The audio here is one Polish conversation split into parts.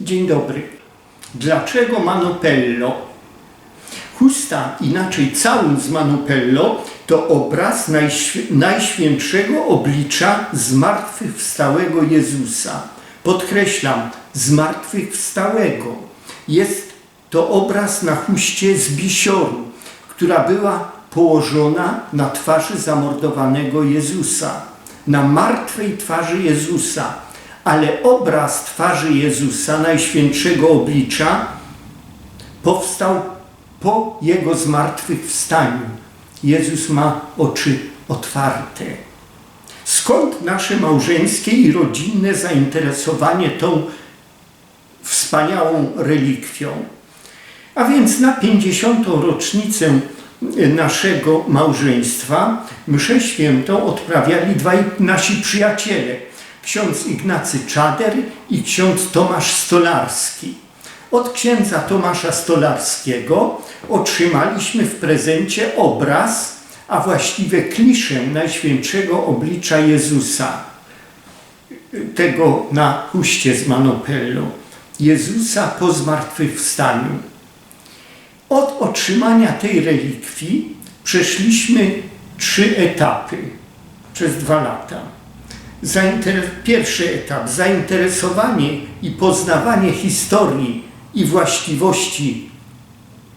Dzień dobry. Dlaczego Manopello? Chusta, inaczej całun z Manopello, to obraz najświ- Najświętszego oblicza zmartwychwstałego Jezusa. Podkreślam, zmartwychwstałego. Jest to obraz na chuście z bisioru, która była położona na twarzy zamordowanego Jezusa, na martwej twarzy Jezusa, ale obraz twarzy Jezusa, Najświętszego oblicza, powstał po Jego zmartwychwstaniu. Jezus ma oczy otwarte. Skąd nasze małżeńskie i rodzinne zainteresowanie tą wspaniałą relikwią? A więc na 50. rocznicę naszego małżeństwa mszę świętą odprawiali dwaj nasi przyjaciele, ksiądz Ignacy Czader i ksiądz Tomasz Stolarski. Od księdza Tomasza Stolarskiego otrzymaliśmy w prezencie obraz, a właściwie kliszę Najświętszego oblicza Jezusa, tego na huście z Manopello, Jezusa po zmartwychwstaniu. Od otrzymania tej relikwii przeszliśmy trzy etapy przez dwa lata. Pierwszy etap zainteresowanie i poznawanie historii i właściwości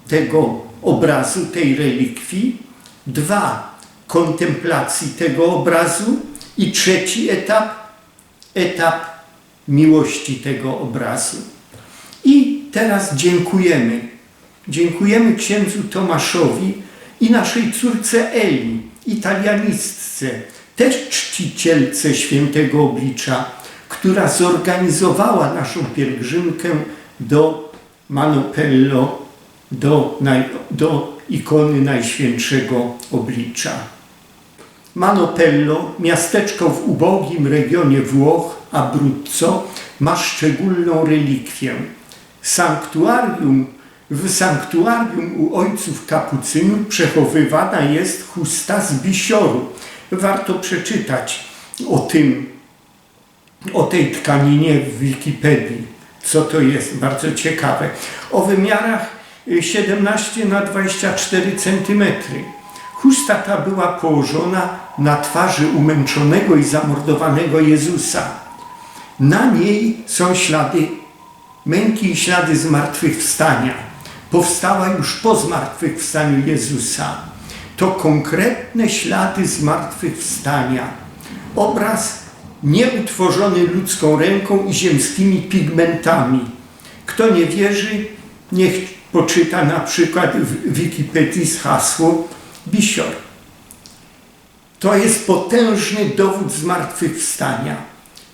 tego obrazu, tej relikwii. Dwa kontemplacji tego obrazu. I trzeci etap etap miłości tego obrazu. I teraz dziękujemy. Dziękujemy księdzu Tomaszowi i naszej córce Eli, italianistce, też czcicielce świętego oblicza, która zorganizowała naszą pielgrzymkę do Manopello, do, naj, do ikony Najświętszego oblicza. Manopello, miasteczko w ubogim regionie Włoch, Abruzzo, ma szczególną relikwię. Sanktuarium, w sanktuarium u ojców kapucynów przechowywana jest chusta z bisioru. Warto przeczytać o tym, o tej tkaninie w Wikipedii, co to jest, bardzo ciekawe. O wymiarach y, 17 na 24 cm. Chusta ta była położona na twarzy umęczonego i zamordowanego Jezusa. Na niej są ślady męki i ślady zmartwychwstania. Powstała już po zmartwychwstaniu Jezusa. To konkretne ślady zmartwychwstania. Obraz nieutworzony ludzką ręką i ziemskimi pigmentami. Kto nie wierzy, niech poczyta na przykład w Wikipedii z hasło Bisior. To jest potężny dowód zmartwychwstania.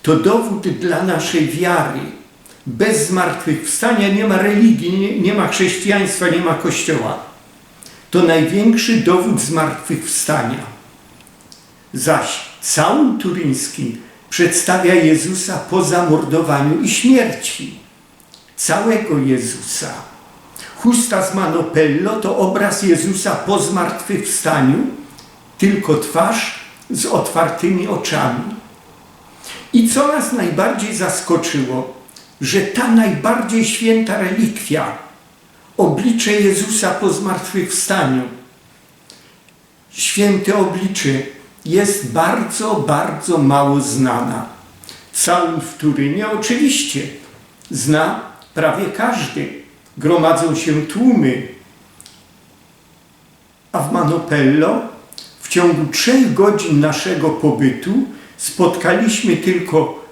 To dowód dla naszej wiary. Bez zmartwychwstania nie ma religii, nie, nie ma chrześcijaństwa, nie ma kościoła. To największy dowód zmartwychwstania. Zaś całun turyński przedstawia Jezusa po zamordowaniu i śmierci. Całego Jezusa. Chusta z Manopello to obraz Jezusa po zmartwychwstaniu, tylko twarz z otwartymi oczami. I co nas najbardziej zaskoczyło, że ta najbardziej święta relikwia, oblicze Jezusa po zmartwychwstaniu, święte oblicze, jest bardzo, bardzo mało znana. Całun w Turynie oczywiście zna prawie każdy. Gromadzą się tłumy. A w Manopello w ciągu trzech godzin naszego pobytu spotkaliśmy tylko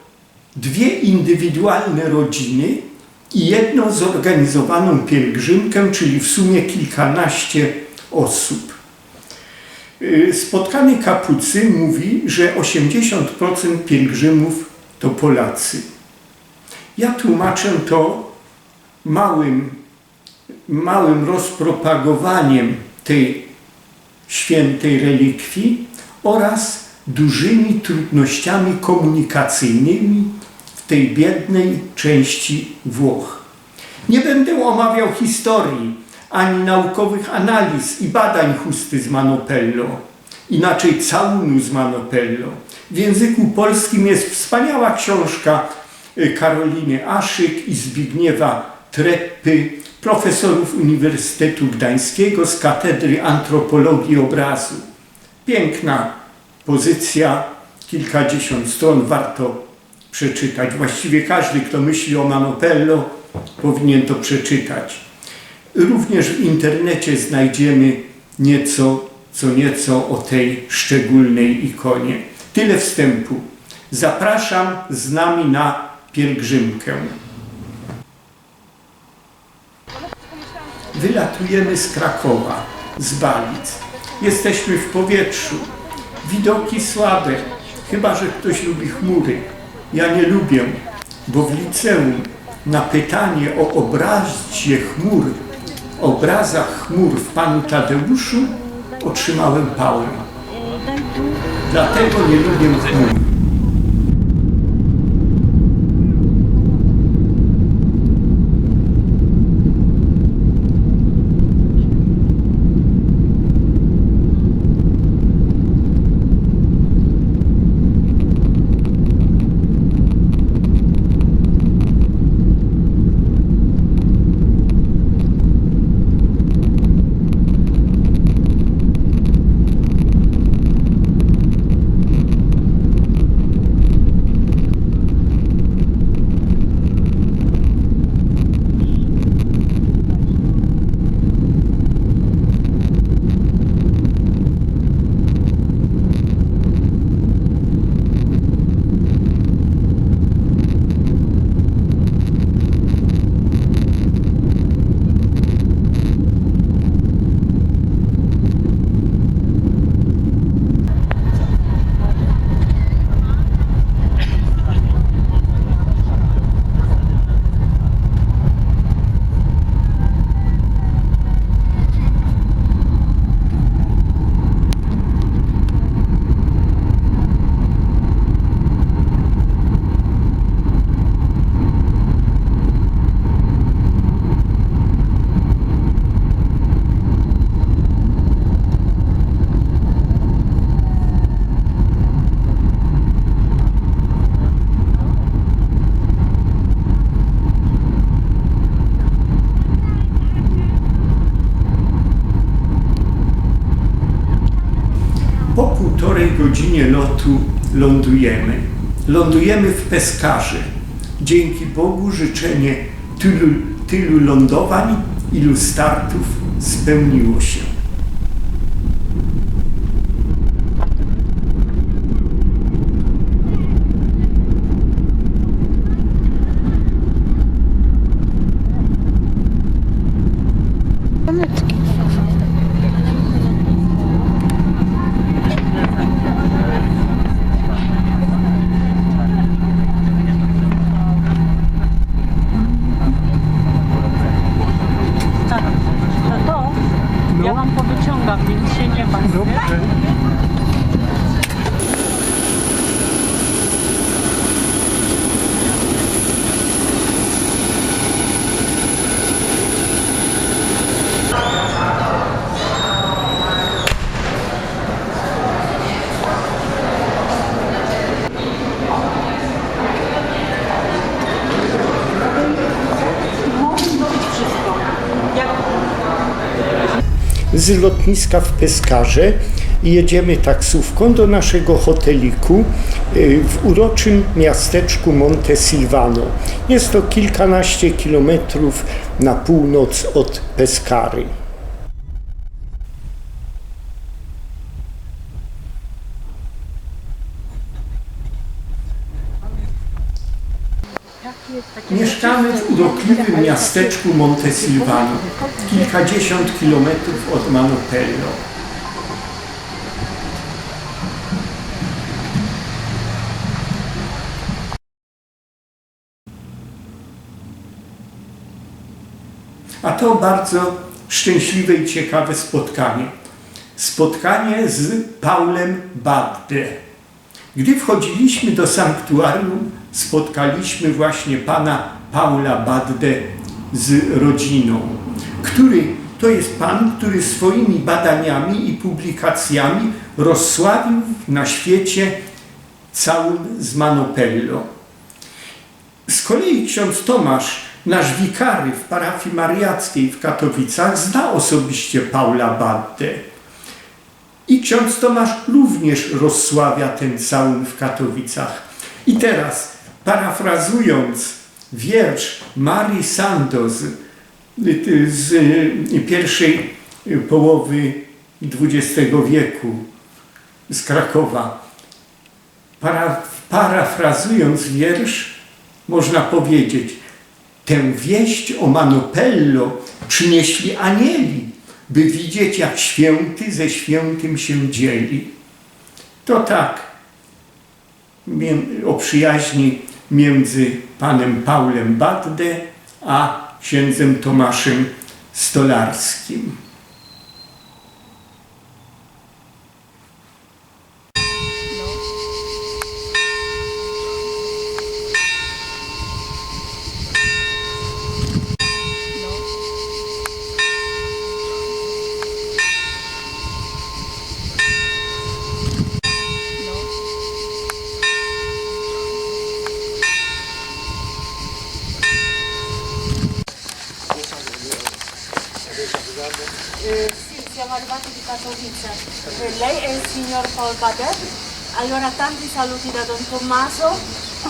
dwie indywidualne rodziny i jedną zorganizowaną pielgrzymkę, czyli w sumie kilkanaście osób. Y, Spotkany kapucy mówi, że 80% pielgrzymów to Polacy. Ja tłumaczę to małym, małym rozpropagowaniem tej świętej relikwii oraz dużymi trudnościami komunikacyjnymi tej biednej części Włoch. Nie będę omawiał historii ani naukowych analiz i badań chusty z Manopello, inaczej całunu z Manopello. W języku polskim jest wspaniała książka y, Karoliny Aszyk i Zbigniewa Treppy, profesorów Uniwersytetu Gdańskiego z Katedry Antropologii Obrazu. Piękna pozycja, kilkadziesiąt stron, warto przeczytać. Właściwie każdy, kto myśli o Manopello, powinien to przeczytać. Również w internecie znajdziemy nieco, co nieco o tej szczególnej ikonie. Tyle wstępu. Zapraszam z nami na pielgrzymkę. Wylatujemy z Krakowa, z Balic. Jesteśmy w powietrzu. Widoki słabe, chyba że ktoś lubi chmury. Ja nie lubię, bo w liceum na pytanie o obrazie chmur, obrazach chmur w Panu Tadeuszu otrzymałem pałę. Dlatego nie lubię chmur. Po półtorej godzinie lotu lądujemy. Lądujemy w Peskarze. Dzięki Bogu życzenie tylu, tylu lądowań, ilu startów spełniło się. Tak, no to ja wam powyciągam, więc się nie martw. Dobrze. Z lotniska w Peskarze i jedziemy taksówką do naszego hoteliku y, w uroczym miasteczku Monte Silvano. Jest to kilkanaście kilometrów na północ od Pescary. Mieszkamy w urokliwym miasteczku Monte Silvano, kilkadziesiąt kilometrów od Manopello. A to bardzo szczęśliwe i ciekawe spotkanie. Spotkanie z Paulem Badde. Gdy wchodziliśmy do sanktuarium, spotkaliśmy właśnie pana Paula Badde z rodziną, który to jest pan, który swoimi badaniami i publikacjami rozsławił na świecie całym z Manopello. Z kolei ksiądz Tomasz, nasz wikary w parafii mariackiej w Katowicach, zna osobiście Paula Baddę. I ksiądz Tomasz również rozsławia ten całun w Katowicach. I teraz, parafrazując wiersz Marii Sandoz z y, pierwszej połowy XX wieku z Krakowa, para, parafrazując wiersz, można powiedzieć, tę wieść o Manopello przynieśli anieli, by widzieć, jak święty ze świętym się dzieli. To tak o przyjaźni między panem Paulem Badde a księdzem Tomaszem Stolarskim. Lei è il signor Paul Badet. Allora tanti saluti da Don Tommaso.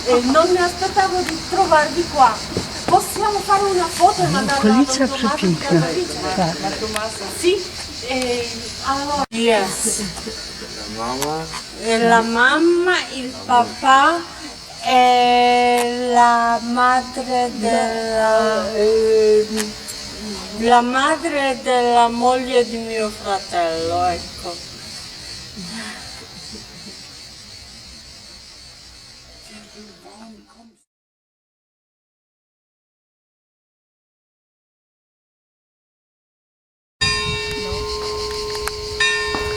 Eh, non mi aspettavo di trovarvi qua. Possiamo fare una foto e mandarla a Don Tommaso. Katowice? Sì, eh, allora... Yes. Eh, La mamma, il papà e la madre della... la madre della moglie di mio fratello, ecco.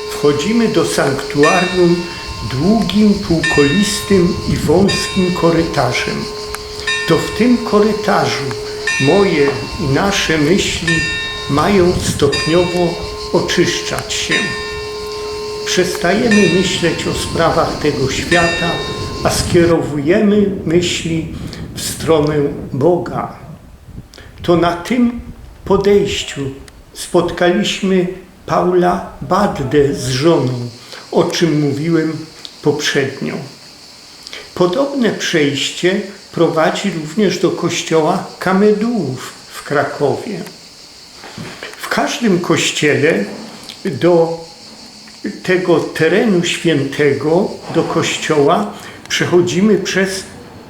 Wchodzimy do sanktuarium długim, półkolistym i wąskim korytarzem. To w tym korytarzu moje i nasze myśli mają stopniowo oczyszczać się. Przestajemy myśleć o sprawach tego świata, a skierowujemy myśli w stronę Boga. To na tym podejściu spotkaliśmy Paula Baddę z żoną, o czym mówiłem poprzednio. Podobne przejście prowadzi również do kościoła Kamedułów w Krakowie. W każdym kościele do tego terenu świętego, do kościoła, przechodzimy przez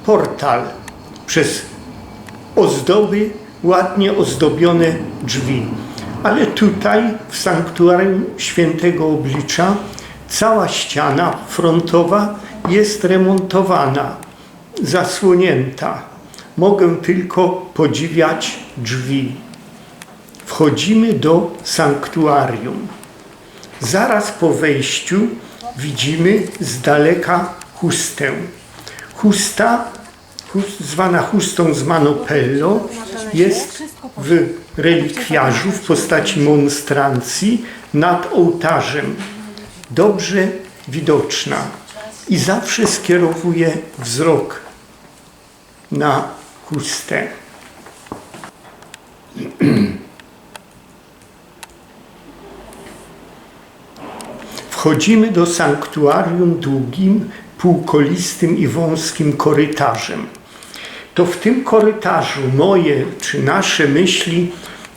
portal, przez ozdoby, ładnie ozdobione drzwi. Ale tutaj w sanktuarium świętego oblicza cała ściana frontowa jest remontowana, zasłonięta. Mogę tylko podziwiać drzwi. Wchodzimy do sanktuarium. Zaraz po wejściu widzimy z daleka chustę. Chusta, chust, zwana chustą z Manopello, jest w relikwiarzu w postaci monstrancji nad ołtarzem. Dobrze widoczna i zawsze skierowuje wzrok na chustę. Wchodzimy do sanktuarium długim, półkolistym i wąskim korytarzem. To w tym korytarzu moje czy nasze myśli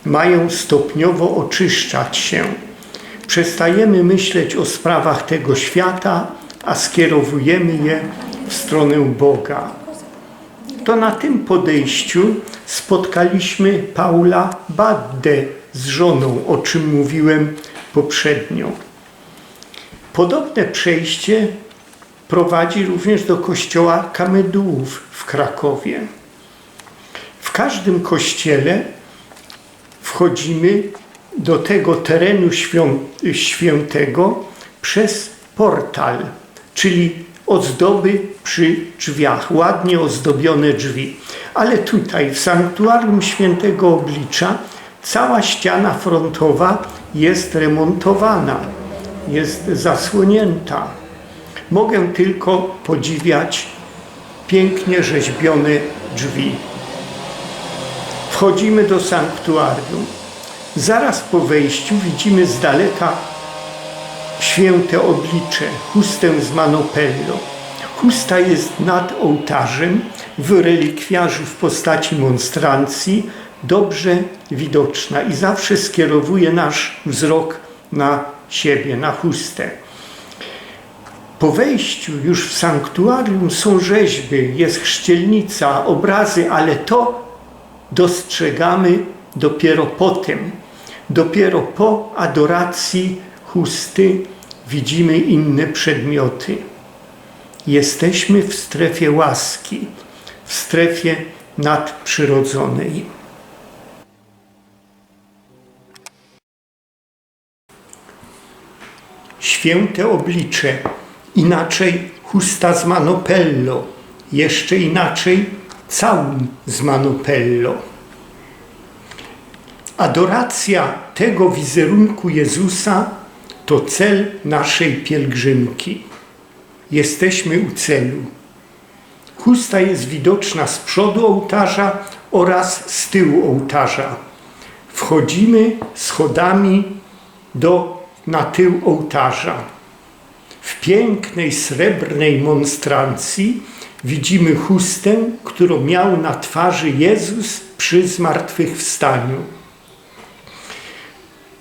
mają stopniowo oczyszczać się. Przestajemy myśleć o sprawach tego świata, a skierowujemy je w stronę Boga. To na tym podejściu spotkaliśmy Paula Baddę z żoną, o czym mówiłem poprzednio. Podobne przejście prowadzi również do kościoła Kamedułów w Krakowie. W każdym kościele wchodzimy do tego terenu świętego przez portal, czyli ozdoby przy drzwiach, ładnie ozdobione drzwi. Ale tutaj w sanktuarium świętego oblicza cała ściana frontowa jest remontowana, jest zasłonięta. Mogę tylko podziwiać pięknie rzeźbione drzwi. Wchodzimy do sanktuarium. Zaraz po wejściu widzimy z daleka święte oblicze, chustę z Manopello. Chusta jest nad ołtarzem w relikwiarzu w postaci monstrancji, dobrze widoczna i zawsze skierowuje nasz wzrok na siebie, na chustę. Po wejściu już w sanktuarium są rzeźby, jest chrzcielnica, obrazy, ale to dostrzegamy dopiero potem. Dopiero po adoracji chusty widzimy inne przedmioty. Jesteśmy w strefie łaski, w strefie nadprzyrodzonej. Święte oblicze, inaczej chusta z Manopello, jeszcze inaczej całun z Manopello. Adoracja tego wizerunku Jezusa to cel naszej pielgrzymki. Jesteśmy u celu. Chusta jest widoczna z przodu ołtarza oraz z tyłu ołtarza. Wchodzimy schodami do, na tył ołtarza. W pięknej srebrnej monstrancji widzimy chustę, którą miał na twarzy Jezus przy zmartwychwstaniu.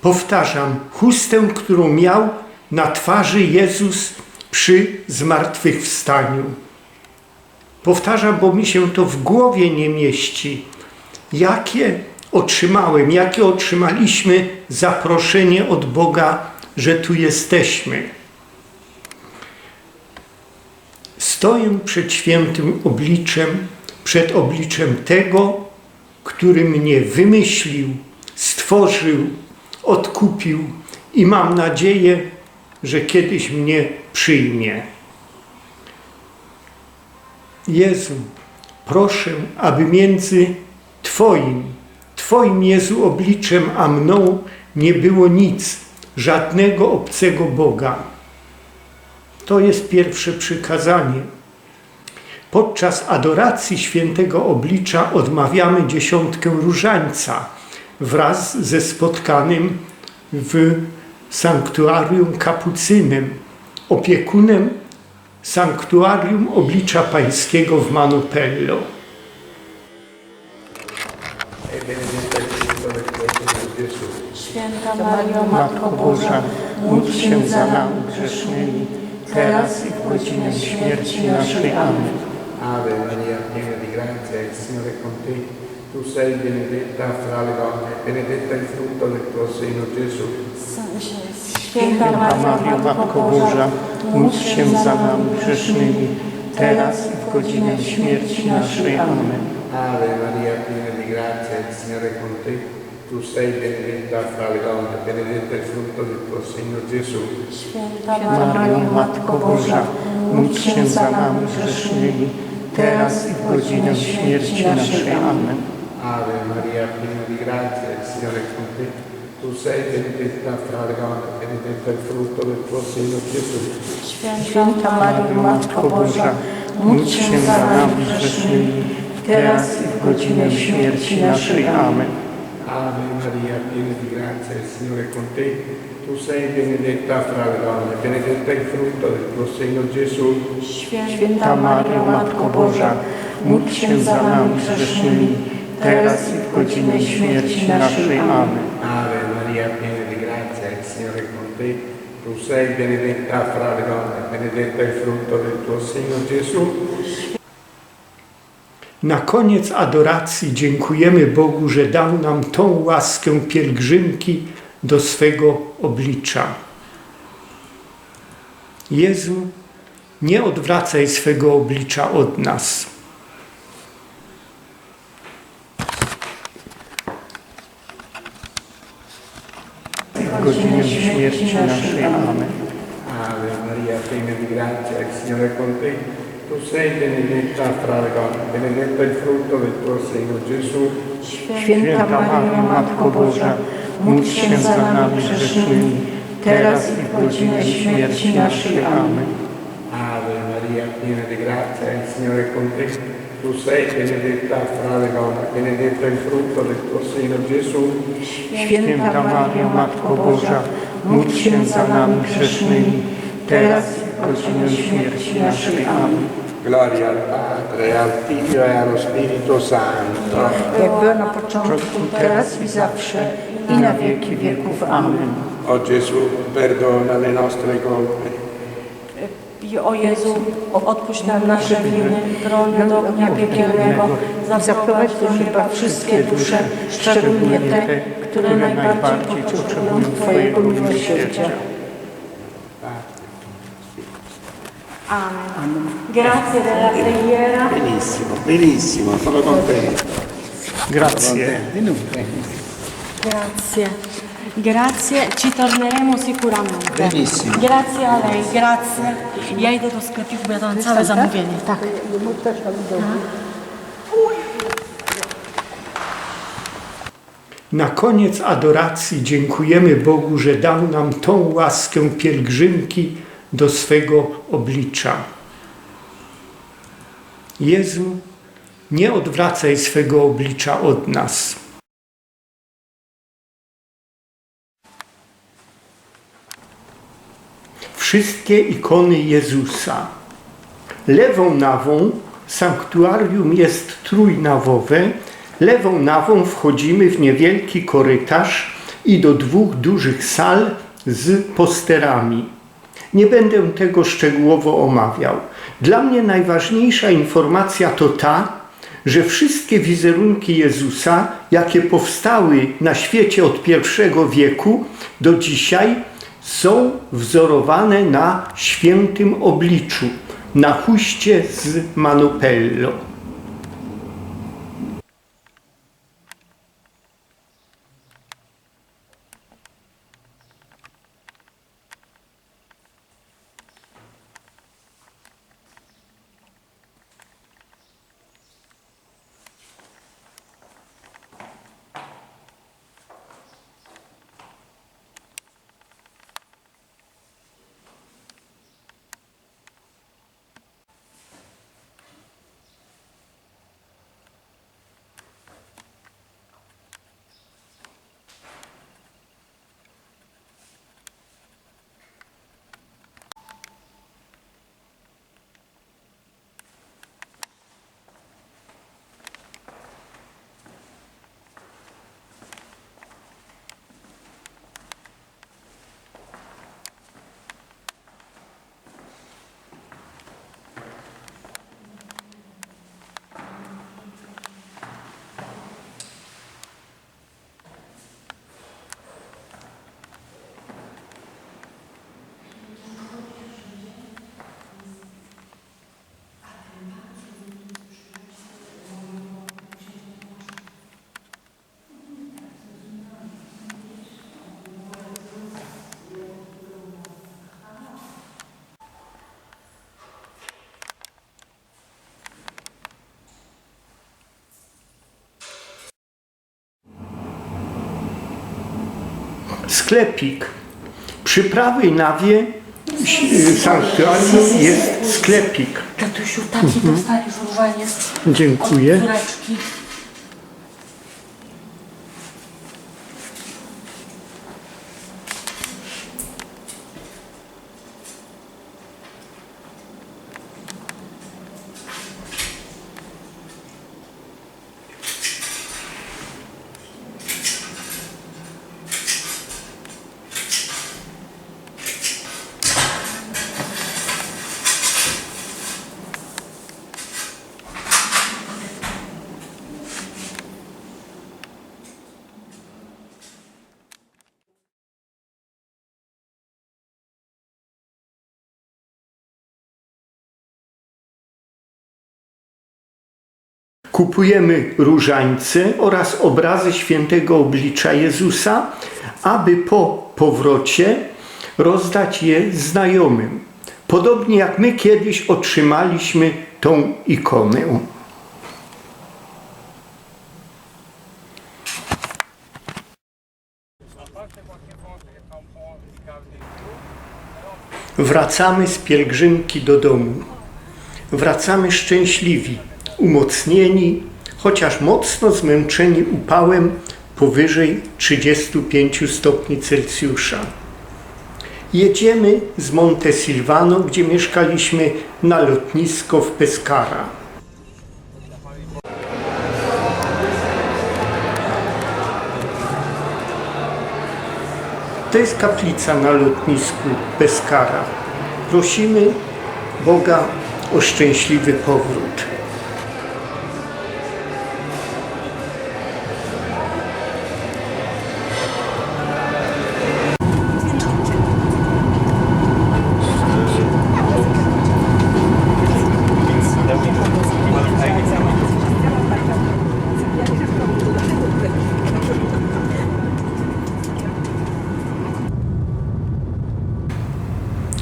Powtarzam, chustę, którą miał na twarzy Jezus przy zmartwychwstaniu. Powtarzam, bo mi się to w głowie nie mieści. Jakie otrzymałem, jakie otrzymaliśmy zaproszenie od Boga, że tu jesteśmy. Stoję przed świętym obliczem, przed obliczem tego, który mnie wymyślił, stworzył, odkupił i mam nadzieję, że kiedyś mnie przyjmie. Jezu, proszę, aby między Twoim, Twoim Jezu obliczem, a mną nie było nic, żadnego obcego Boga. To jest pierwsze przykazanie. Podczas adoracji świętego oblicza odmawiamy dziesiątkę różańca wraz ze spotkanym w sanktuarium kapucynem, opiekunem sanktuarium oblicza pańskiego w Manopello. Święta Mario, Matko Boża, módl się za nami grzesznymi, teraz i w godzinę śmierci naszej. Amen. Ave Maria, piena di grazia, il Signore è con te. Tu sei benedetta fra le donne, benedetto il frutto del tuo seno, Gesù. Święta Mario, Matko Boża, módl się za nami grzesznymi, teraz i w godzinę śmierci naszej. Amen. Ave Maria, piena di grazia, il Signore è con te. Tu sei benedetta fra le donne, benedetto il frutto del tuo seno, Gesù. Święta Mario, Matko Boża, módl się za nami grzesznymi, teraz i w godzinę śmierci naszej. Amen. Ave Maria, piena di grazia, il Signore è con te. Tu sei benedetta fra le donne, benedetto il frutto del tuo seno, Gesù. Święta Mario, Matko Boża, módl się za nami grzesznymi, teraz i w godzinę śmierci naszej. Amen. Ave Maria, piena di grazia, il Signore è con te. Tu sei benedetta fra le donne, benedetto il frutto del tuo seno, Gesù. Święta Mario, Matko Boża, módl się za nami grzesznymi, teraz i w godzinę śmierci naszej. Amen. Ave Maria, piena di grazia, il Signore è con te. Tu sei benedetta fra le donne, benedetto il frutto del tuo seno, Gesù. Na koniec adoracji dziękujemy Bogu, że dał nam tą łaskę pielgrzymki do swego oblicza. Jezu, nie odwracaj swego oblicza od nas. W godzinę śmierci naszej. Amen. Ave Maria, piena di grazia, il Signore è con te. Tu sei benedetta fra le donne, benedetto il frutto del tuo seno, Gesù. Święta Mario, Matko Boża, módl się za nami grzesznymi, teraz i w godzinę śmierci naszej. Amen. Ave Maria, piena di grazia, il Signore è con te. Tu sei benedetta fra le donne, benedetto è il frutto del tuo seno, Gesù. Święta Mario, Matko Boża, módl się za nami grzesznymi, teraz i w godzinę śmierci naszej. Amen. Gloria al Padre, al Figlio e allo Spirito Santo. jak było na początku, teraz i zawsze, i na wieki wieków. Amen. O Gesù, perdona le nostre colpe. I o Jezu, odpuść nam nasze winy, broń od ognia piekielnego, zaprowadź do nieba wszystkie dusze, szczególnie te, które najbardziej potrzebują Twojego miłosierdzia. Amen. Grazie della preghiera. Benissimo, benissimo, sono contento. Grazie. Grazie. Grazie, ci torneremo sicuramente. Benissimo. Grazie a lei, grazie. Ja idę do sklepiku, bo ja dam całe zamówienie. Tak. Tam do Na koniec adoracji dziękujemy Bogu, że dał nam tą łaskę pielgrzymki do swego oblicza. Jezu, nie odwracaj swego oblicza od nas. Wszystkie ikony Jezusa. Lewą nawą sanktuarium jest trójnawowe. Lewą nawą wchodzimy w niewielki korytarz i do dwóch dużych sal z posterami. Nie będę tego szczegółowo omawiał. Dla mnie najważniejsza informacja to ta, że wszystkie wizerunki Jezusa, jakie powstały na świecie od pierwszego wieku do dzisiaj, są wzorowane na świętym obliczu, na huście z Manopello. Sklepik. Przy prawej nawie y, sanktuarium jest sklepik. Tatusiu, taki dostaniesz różaniec Dziękuję. od Kupujemy różańce oraz obrazy świętego oblicza Jezusa, aby po powrocie rozdać je znajomym. Podobnie jak my kiedyś otrzymaliśmy tą ikonę. Wracamy z pielgrzymki do domu. wracamy szczęśliwi, umocnieni, chociaż mocno zmęczeni upałem powyżej 35 stopni Celsjusza. Jedziemy z Monte Silvano, gdzie mieszkaliśmy, na lotnisko w Pescara. To jest kaplica na lotnisku Pescara. Prosimy Boga o szczęśliwy powrót.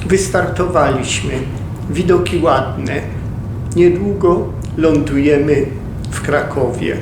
Wystartowaliśmy. Widoki ładne. Niedługo lądujemy w Krakowie.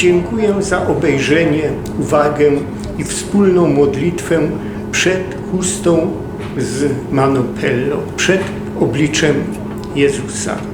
Dziękuję za obejrzenie, uwagę i wspólną modlitwę przed chustą z Manopello, przed obliczem Jezusa.